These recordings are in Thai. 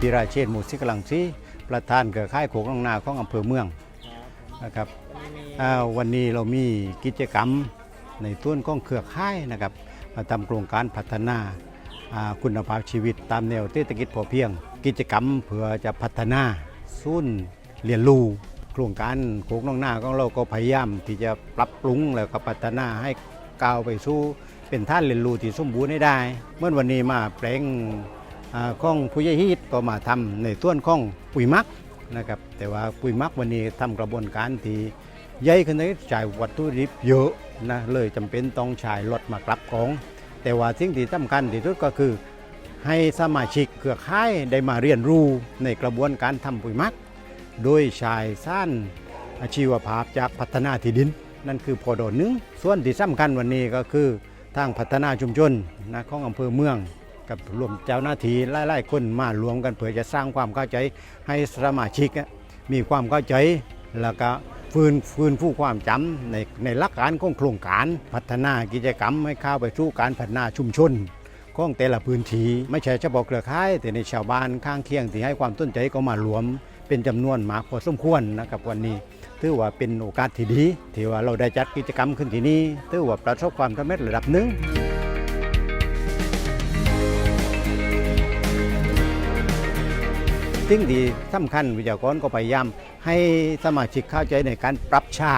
ธีราเชษหมู่สิกลังซีประธานเครือข่ายโขกน้องนาของอำเภอเมืองนะครับวันนี้เรามีกิจกรรมในต้วนของเครือข่ายนะครับมาทำโครงการพัฒนาคุณภาพชีวิตตามแนวเศรษฐกิจพอเพียง กิจกรรมเพื่อจะพัฒนาศูนย์เรียนรู้โครงการโขกน้องนาของเราก็พยายามที่จะปรับปรุงแล้วก็พัฒนาให้ก้าวไปสู่เป็นท่านเรียนรู้ที่สมบูรณ์ได้ เมื่อวันนี้มาแปลง ของผู้ใหญ่ฮีตก็มาทำในส่วนของปุ๋ยมักนะครับแต่ว่าปุ๋ยมักวันนี้ทำกระบวนการที่ใหญ่ขึ้นในจ่ายวัตถุดิบเยอะนะเลยจำเป็นต้องใช้รถมากลับของ แต่ว่าสิ่งที่สำคัญที่สุดก็คือ ให้สมาชิกเครือข่ายได้มาเรียนรู้ในกระบวนการทำปุ๋ยมัก โดยใช้สั้นอาชีวภาพจากพัฒนาที่ดิน นั่นคือพอดอหนึ่งส่วนที่สำคัญวันนี้ก็คือทางพัฒนาชุมชนนะของอำเภอเมือง กับรวมเจ้าหน้าที่หลายๆคนมารวมกันเพื่อจะสร้างความเข้าใจให้สมาชิกมีความเข้าใจแล้วก็ฟื้นฟื้นฟูความจำในในหลักการของโครงการพัฒนากิจกรรมให้เข้าไปสู่การพัฒนาชุมชนของแต่ละพื้นที่ไม่ใช่เฉพาะเครือข่าย แต่ในชาวบ้านข้างเคียงที่ให้ความต้นใจก็มารวม เป็นจำนวนมากพอสมควรนะครับวันนี้ถือว่าเป็นโอกาสที่ดีที่ว่าเราได้จัดกิจกรรมขึ้นที่นี่ถือว่าประสบความสำเร็จระดับหนึ่ง สิ่งที่สำคัญวิทยากรก็พยายามให้สมาชิกเข้าใจในการปรับใช้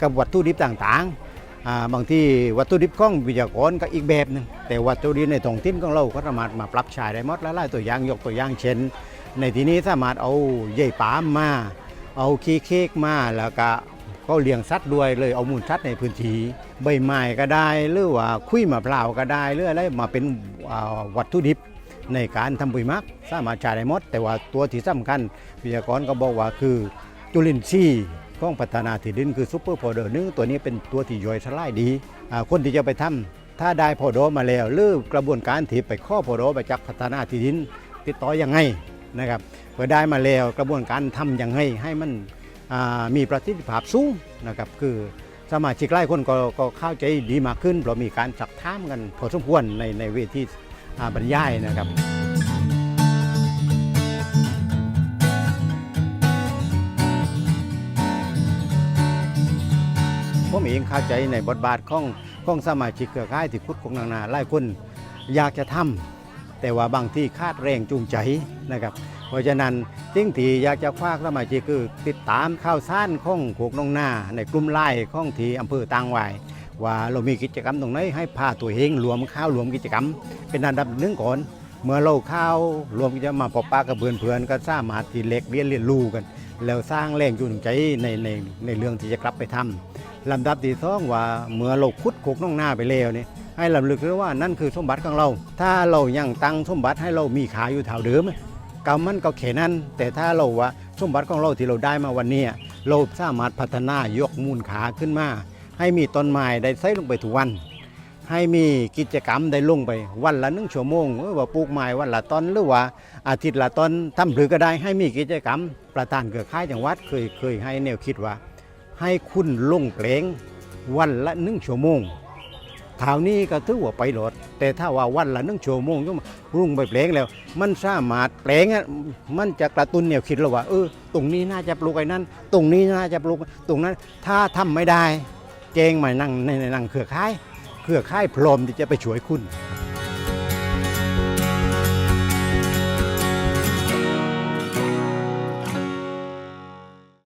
กับวัตถุดิบต่างๆ บางที่วัตถุดิบของวิทยากรก็อีกแบบหนึงแต่วัตถุดิบในท้องถิ่นของเราก็สามารถมาปรับใช้ได้หมดหลายๆตัวอย่างยกตัวอย่างเช่น ในที่นี้สามารถเอาเย่ปามมา เอาขี้เค้กมาแล้วก็ก็เลี้ยงสัตว์ด้วยเลยเอามูลสัตว์ในพื้นที่ใบไม้ก็ได้ หรือว่าคุยมะพร้าวก็ได้หรืออะไรมาเป็นวัตถุดิบ ในการทำปุ๋ยมักสามารถใช้ได้หมด แต่ว่าตัวที่สำคัญวิทยากรก็บอกว่าคือจุลินทรีย์ของพัฒนาที่ดินคือซุปเปอร์พอดอร์นึงตัวนี้เป็นตัวที่ย่อยสลายดีคนที่จะไปทำถ้าได้พอดอมาแล้วหรือกระบวนการที่ไปข้อพอดอไปจากพัฒนาที่ดิน ติดต่อยังไงนะครับเพื่อได้มาแล้วกระบวนการทำยังไงให้มันมีประสิทธิภาพสูงนะครับคือสมาชิกหลายคนก็เข้าใจดีมากขึ้นเพราะมีการสักถามกันพอสมควรในในเวที บรรยายนะครับผมเองเข้าใจในบทบาทของของสมาชิกเครือข่ายที่คุดของนางนาหลายคนอยากจะทำแต่ว่าบางที่คาดแรงจูงใจนะครับ เพราะฉะนั้นสิ่งที่อยากจะฝากสมาชิกคือติดตามข่าวสารของโขกนองนาในกลุ่มไล่ของที่อำเภอตางหวาย ว่าเรามีกิจกรรมตรงไหนให้พาตัวเองรวมข้าวรวมกิจกรรม เป็นอันดับหนึ่งก่อน เมื่อเราข้าวรวมกิจกรรมมาปะปากับเพื่อนเพื่อนก็สร้างมาที่เล็กเรียนเรียนรู้กัน แล้วสร้างแรงจูงใจในในในเรื่องที่จะกลับไปทำลำดับที่สองว่าเมื่อเราคุดโขกน้องหน้าไปแล้วเนี่ยให้ลำลึกด้วยว่านั่นคือสมบัติของเรา ถ้าเรายังตั้งสมบัติให้เรามีขาอยู่แถวเดิมกรรมมันก็แค่นั้น แต่ถ้าเราว่าสมบัติของเราที่เราได้มาวันนี้เราสามารถพัฒนายกมูลขาขึ้นมา ให้มีต้นไม้ได้ใส่ลงไปทุกวัน ให้มีกิจกรรมได้ลงไปวันละหนึ่งชั่วโมงหรือว่าปลูกไม้วันละต้นหรือว่าอาทิตย์ละต้นทำหรือก็ได้ให้มีกิจกรรม ประธานเครือข่ายจังหวัดเคยเคยให้แนวคิดว่า ให้คุณลงเพลงวันละหนึ่งชั่วโมงข่าวนี้ก็ถือว่าไปโหลดแต่ถ้าว่าวันละหนึ่งชั่วโมงก็รุ่งไปเพลงแล้ว มันสามารถเพลงอะมันจะกระตุ้นแนวคิดเราว่าเออตรงนี้น่าจะปลูกไอ้นั้น ตรงนี้น่าจะปลูกตรงนั้น ถ้าทำไม่ได้ เจงมานั่งในในนั่งเครือข่าย เครือข่ายพรมที่จะไปช่วยคุณ